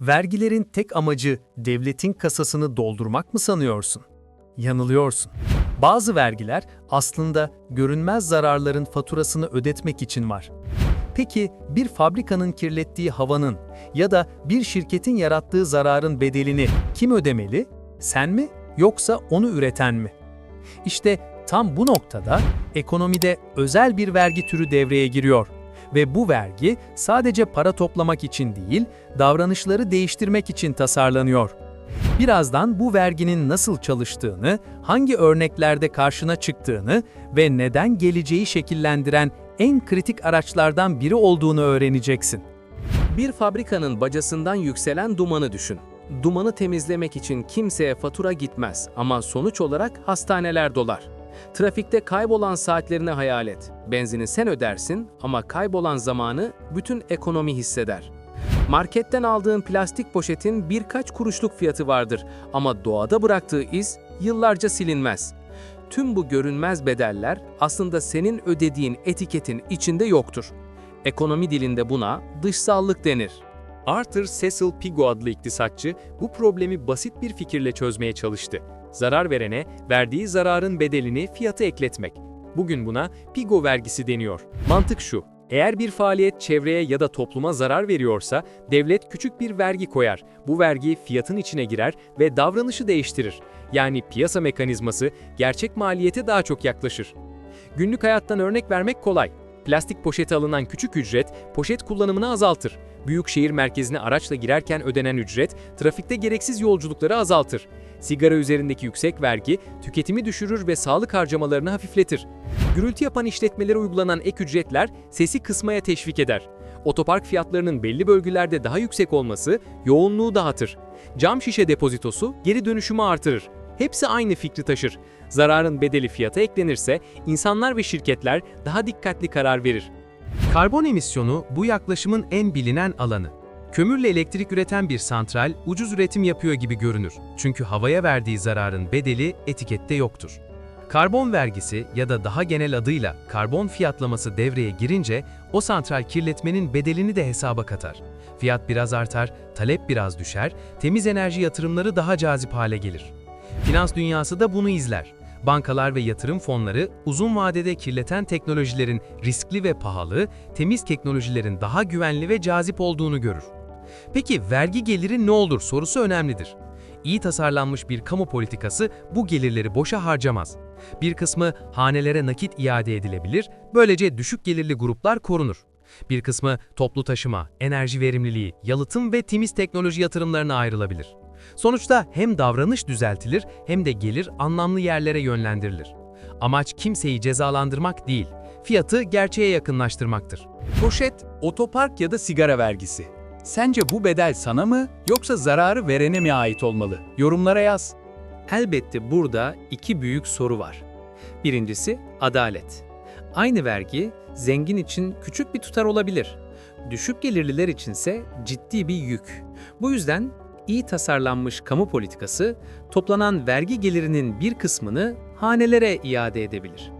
Vergilerin tek amacı devletin kasasını doldurmak mı sanıyorsun? Yanılıyorsun. Bazı vergiler aslında görünmez zararların faturasını ödetmek için var. Peki bir fabrikanın kirlettiği havanın ya da bir şirketin yarattığı zararın bedelini kim ödemeli? Sen mi yoksa onu üreten mi? İşte tam bu noktada ekonomide özel bir vergi türü devreye giriyor ve bu vergi sadece para toplamak için değil, davranışları değiştirmek için tasarlanıyor. Birazdan bu verginin nasıl çalıştığını, hangi örneklerde karşına çıktığını ve neden geleceği şekillendiren en kritik araçlardan biri olduğunu öğreneceksin. Bir fabrikanın bacasından yükselen dumanı düşün. Dumanı temizlemek için kimseye fatura gitmez ama sonuç olarak hastaneler dolar. Trafikte kaybolan saatlerini hayal et. Benzini sen ödersin ama kaybolan zamanı bütün ekonomi hisseder. Marketten aldığın plastik poşetin birkaç kuruşluk fiyatı vardır ama doğada bıraktığı iz yıllarca silinmez. Tüm bu görünmez bedeller aslında senin ödediğin etiketin içinde yoktur. Ekonomi dilinde buna dışsallık denir. Arthur Cecil Pigo adlı iktisatçı bu problemi basit bir fikirle çözmeye çalıştı. Zarar verene verdiği zararın bedelini fiyata ekletmek. Bugün buna Pigo vergisi deniyor. Mantık şu. Eğer bir faaliyet çevreye ya da topluma zarar veriyorsa, devlet küçük bir vergi koyar. Bu vergi fiyatın içine girer ve davranışı değiştirir. Yani piyasa mekanizması gerçek maliyete daha çok yaklaşır. Günlük hayattan örnek vermek kolay. Plastik poşete alınan küçük ücret, poşet kullanımını azaltır. Büyük şehir merkezine araçla girerken ödenen ücret, trafikte gereksiz yolculukları azaltır. Sigara üzerindeki yüksek vergi, tüketimi düşürür ve sağlık harcamalarını hafifletir. Gürültü yapan işletmelere uygulanan ek ücretler, sesi kısmaya teşvik eder. Otopark fiyatlarının belli bölgelerde daha yüksek olması, yoğunluğu dağıtır. Cam şişe depozitosu, geri dönüşümü artırır. Hepsi aynı fikri taşır. Zararın bedeli fiyata eklenirse insanlar ve şirketler daha dikkatli karar verir. Karbon emisyonu bu yaklaşımın en bilinen alanı. Kömürle elektrik üreten bir santral ucuz üretim yapıyor gibi görünür. Çünkü havaya verdiği zararın bedeli etikette yoktur. Karbon vergisi ya da daha genel adıyla karbon fiyatlaması devreye girince o santral kirletmenin bedelini de hesaba katar. Fiyat biraz artar, talep biraz düşer, temiz enerji yatırımları daha cazip hale gelir. Finans dünyası da bunu izler. Bankalar ve yatırım fonları uzun vadede kirleten teknolojilerin riskli ve pahalı, temiz teknolojilerin daha güvenli ve cazip olduğunu görür. Peki vergi geliri ne olur sorusu önemlidir. İyi tasarlanmış bir kamu politikası bu gelirleri boşa harcamaz. Bir kısmı hanelere nakit iade edilebilir, böylece düşük gelirli gruplar korunur. Bir kısmı toplu taşıma, enerji verimliliği, yalıtım ve temiz teknoloji yatırımlarına ayrılabilir. Sonuçta hem davranış düzeltilir hem de gelir anlamlı yerlere yönlendirilir. Amaç kimseyi cezalandırmak değil, fiyatı gerçeğe yakınlaştırmaktır. Poşet, otopark ya da sigara vergisi. Sence bu bedel sana mı yoksa zararı verene mi ait olmalı? Yorumlara yaz. Elbette burada iki büyük soru var. Birincisi adalet. Aynı vergi zengin için küçük bir tutar olabilir. Düşük gelirliler içinse ciddi bir yük. Bu yüzden iyi tasarlanmış kamu politikası toplanan vergi gelirinin bir kısmını hanelere iade edebilir.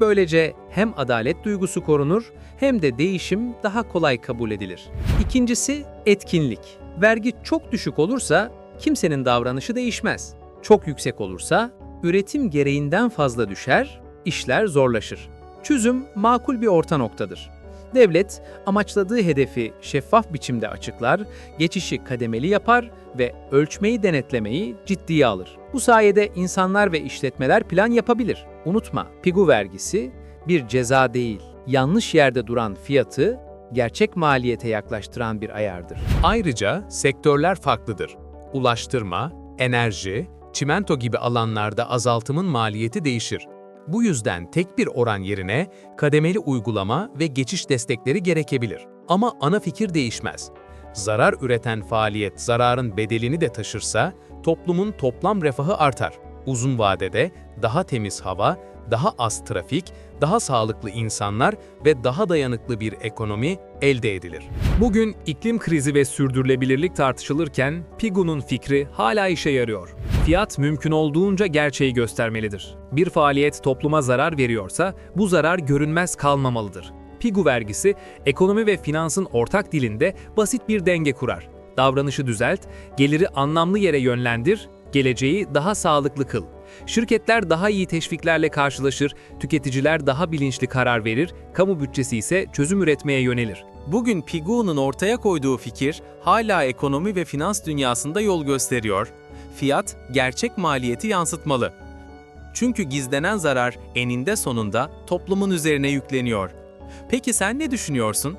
Böylece hem adalet duygusu korunur hem de değişim daha kolay kabul edilir. İkincisi etkinlik. Vergi çok düşük olursa kimsenin davranışı değişmez. Çok yüksek olursa üretim gereğinden fazla düşer, işler zorlaşır. Çözüm makul bir orta noktadır. Devlet amaçladığı hedefi şeffaf biçimde açıklar, geçişi kademeli yapar ve ölçmeyi denetlemeyi ciddiye alır. Bu sayede insanlar ve işletmeler plan yapabilir. Unutma, pigu vergisi bir ceza değil, yanlış yerde duran fiyatı gerçek maliyete yaklaştıran bir ayardır. Ayrıca sektörler farklıdır. Ulaştırma, enerji, çimento gibi alanlarda azaltımın maliyeti değişir. Bu yüzden tek bir oran yerine kademeli uygulama ve geçiş destekleri gerekebilir. Ama ana fikir değişmez. Zarar üreten faaliyet zararın bedelini de taşırsa toplumun toplam refahı artar. Uzun vadede daha temiz hava, daha az trafik, daha sağlıklı insanlar ve daha dayanıklı bir ekonomi elde edilir. Bugün iklim krizi ve sürdürülebilirlik tartışılırken Pigu'nun fikri hala işe yarıyor. Fiyat mümkün olduğunca gerçeği göstermelidir. Bir faaliyet topluma zarar veriyorsa bu zarar görünmez kalmamalıdır. Pigu vergisi ekonomi ve finansın ortak dilinde basit bir denge kurar. davranışı düzelt, geliri anlamlı yere yönlendir, geleceği daha sağlıklı kıl. Şirketler daha iyi teşviklerle karşılaşır, tüketiciler daha bilinçli karar verir, kamu bütçesi ise çözüm üretmeye yönelir. Bugün Pigu'nun ortaya koyduğu fikir hala ekonomi ve finans dünyasında yol gösteriyor. Fiyat, gerçek maliyeti yansıtmalı. Çünkü gizlenen zarar eninde sonunda toplumun üzerine yükleniyor. Peki sen ne düşünüyorsun?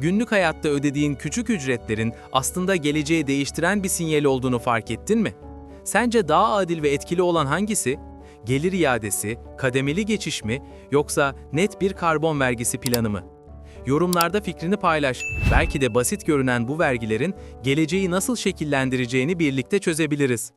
Günlük hayatta ödediğin küçük ücretlerin aslında geleceği değiştiren bir sinyal olduğunu fark ettin mi? Sence daha adil ve etkili olan hangisi? Gelir iadesi, kademeli geçiş mi yoksa net bir karbon vergisi planı mı? Yorumlarda fikrini paylaş. Belki de basit görünen bu vergilerin geleceği nasıl şekillendireceğini birlikte çözebiliriz.